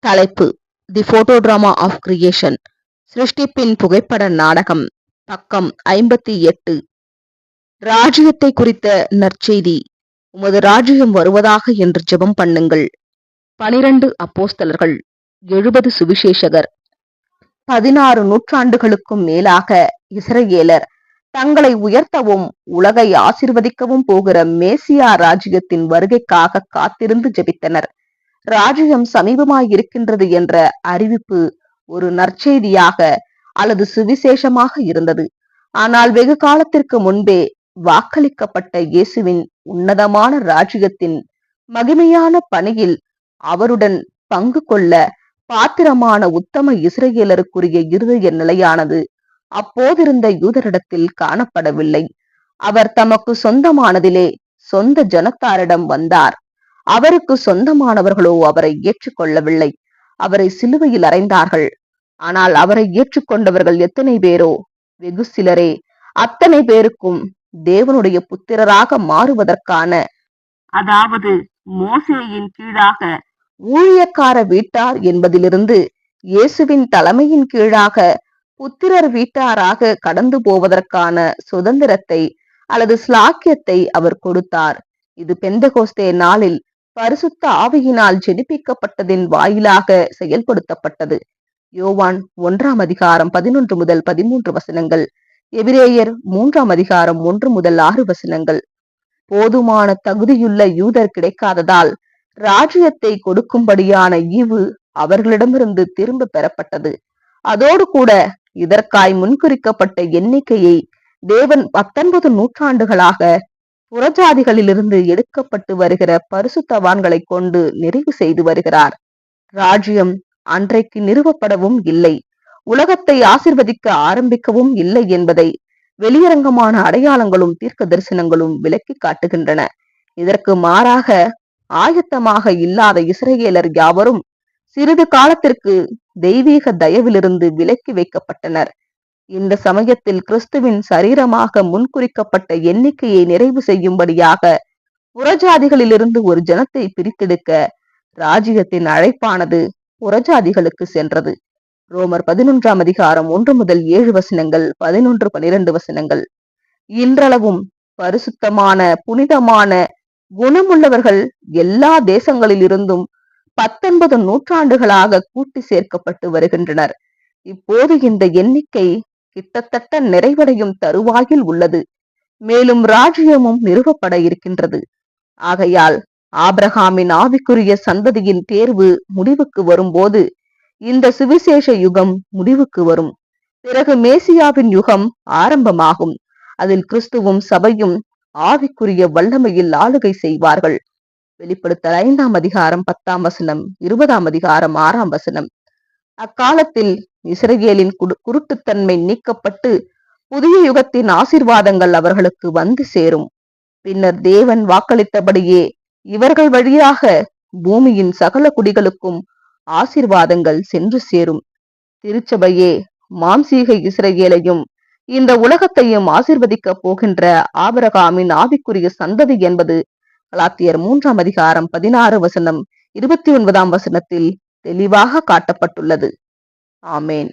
தலைப்பு. தி போட்டோடிராமா of creation சிருஷ்டிப்பின் புகைப்பட நாடகம். பக்கம் ஐம்பத்தி எட்டு. ராஜ்யத்தை குறித்த நற்செய்தி. உமது ராஜ்யம் வருவதாக என்று ஜெபம் பண்ணுங்கள். பனிரண்டு அப்போஸ்தலர்கள். எழுபது சுவிசேஷகர். பதினாறு நூற்றாண்டுகளுக்கும் மேலாக இஸ்ரேலர் தங்களை உயர்த்தவும் உலகை ஆசிர்வதிக்கவும் போகிற மேசியா ராஜ்யத்தின் வருகைக்காக காத்திருந்து ஜெபித்தனர். ராஜ்யம் சமீபமாய் இருக்கின்றது என்ற அறிவிப்பு ஒரு நற்செய்தியாக அல்லது சுவிசேஷமாக இருந்தது. ஆனால் வெகு காலத்திற்கு முன்பே வாக்களிக்கப்பட்ட இயேசுவின் உன்னதமான ராஜ்யத்தின் மகிமையான பணியில் அவருடன் பங்கு கொள்ள பாத்திரமான உத்தம இஸ்ரேலருக்குரிய இருதய நிலையானது அப்போதிருந்த யூதரிடத்தில் காணப்படவில்லை. அவர் தமக்கு சொந்தமானதிலே சொந்த ஜனத்தாரிடம் வந்தார். அவருக்கு சொந்தமானவர்களோ அவரை ஏற்றுக்கொள்ளவில்லை. அவரை சிலுவையில் அறைந்தார்கள். ஆனால் அவரை ஏற்றுக்கொண்டவர்கள் எத்தனை பேரோ? வெகு சிலரே. அத்தனை பேருக்கும் தேவனுடைய புத்திரராக மாறுவதற்கான அதாவது மோசேயின் கீழாக ஊழியக்கார வீட்டார் என்பதிலிருந்து இயேசுவின் தலைமையின் கீழாக புத்திரர் வீட்டாராக கடந்து போவதற்கான சுதந்திரத்தை அல்லது ஸ்லாக்கியத்தை அவர் கொடுத்தார். இது பெந்தகோஸ்தே நாளில் பரிசுத்த ஆவியினால் ஜெனிப்பிக்கப்பட்டதின் வாயிலாக செயல்படுத்தப்பட்டது. யோவான் ஒன்றாம் அதிகாரம் பதினொன்று முதல் பதிமூன்று வசனங்கள் எபிரேயர் மூன்றாம் அதிகாரம் ஒன்று முதல் ஆறு வசனங்கள். போதுமான தகுதியுள்ள யூதர் கிடைக்காததால் ராஜ்யத்தை கொடுக்கும்படியான ஈவு அவர்களிடமிருந்து திரும்ப பெறப்பட்டது. அதோடு கூட இதற்காய் முன்குறிக்கப்பட்ட எண்ணிக்கையை தேவன் பத்தொன்பது நூற்றாண்டுகளாக புறஜாதிகளிலிருந்து எடுக்கப்பட்டு வருகிற பரிசுத்தவான்களை கொண்டு நிறைவு செய்து வருகிறார். ராஜ்யம் அன்றைக்கு நிறுவப்படவும் இல்லை. உலகத்தை ஆசிர்வதிக்க ஆரம்பிக்கவும் இல்லை என்பதை வெளியரங்கமான அடையாளங்களும் தீர்க்க தரிசனங்களும் விளக்கி காட்டுகின்றன. இதற்கு மாறாக ஆயத்தமாக இல்லாத இஸ்ரேலர் யாவரும் சிறிது காலத்திற்கு தெய்வீக தயவிலிருந்து விலக்கி வைக்கப்பட்டனர். இந்த சமயத்தில் கிறிஸ்துவின் சரீரமாக முன்குறிக்கப்பட்ட எண்ணிக்கையை நிறைவு செய்யும்படியாக புறஜாதிகளிலிருந்து ஒரு ஜனத்தை பிரித்தெடுக்க ராஜ்யத்தின் அழைப்பானது புறஜாதிகளுக்கு சென்றது. ரோமர் பதினொன்றாம் அதிகாரம் ஒன்று முதல் ஏழு வசனங்கள் பதினொன்று பனிரெண்டு வசனங்கள். இன்றளவும் பரிசுத்தமான புனிதமான குணமுள்ளவர்கள் எல்லா தேசங்களிலிருந்தும் பத்தொன்பது நூற்றாண்டுகளாக கூட்டி சேர்க்கப்பட்டு வருகின்றனர். இப்போது இந்த எண்ணிக்கை கிட்டத்தட்ட நிறைவடையும் தருவாயில் உள்ளது. மேலும் ராஜ்யமும் நிறுவப்பட இருக்கின்றது. ஆகையால் ஆபிரகாமின் ஆவிக்குரிய சந்ததியின் தேர்வு முடிவுக்கு வரும்போது இந்த சுவிசேஷ யுகம் முடிவுக்கு வரும். பிறகு மேசியாவின் யுகம் ஆரம்பமாகும். அதில் கிறிஸ்துவும் சபையும் ஆவிக்குரிய வல்லமையில் ஆளுகை செய்வார்கள். வெளிப்படுத்தல் ஐந்தாம் அதிகாரம் பத்தாம் வசனம் இருபதாம் அதிகாரம் ஆறாம் வசனம். அக்காலத்தில் இஸ்ரேலின் குருட்டுத்தன்மை நீக்கப்பட்டு புதிய யுகத்தின் ஆசிர்வாதங்கள் அவர்களுக்கு வந்து சேரும். பின்னர் தேவன் வாக்களித்தபடியே இவர்கள் வழியாக பூமியின் சகல குடிகளுக்கும் ஆசிர்வாதங்கள் சென்று சேரும். திருச்சபையே மாம்சீக இஸ்ரேலையும் இந்த உலகத்தையும் ஆசிர்வதிக்க போகின்ற ஆபரகாமின் ஆவிக்குரிய சந்ததி என்பது கலாத்தியர் மூன்றாம் அதிகாரம் பதினாறு வசனம் இருபத்தி ஒன்பதாம் வசனத்தில் தெளிவாக காட்டப்பட்டுள்ளது. ஆமேன்.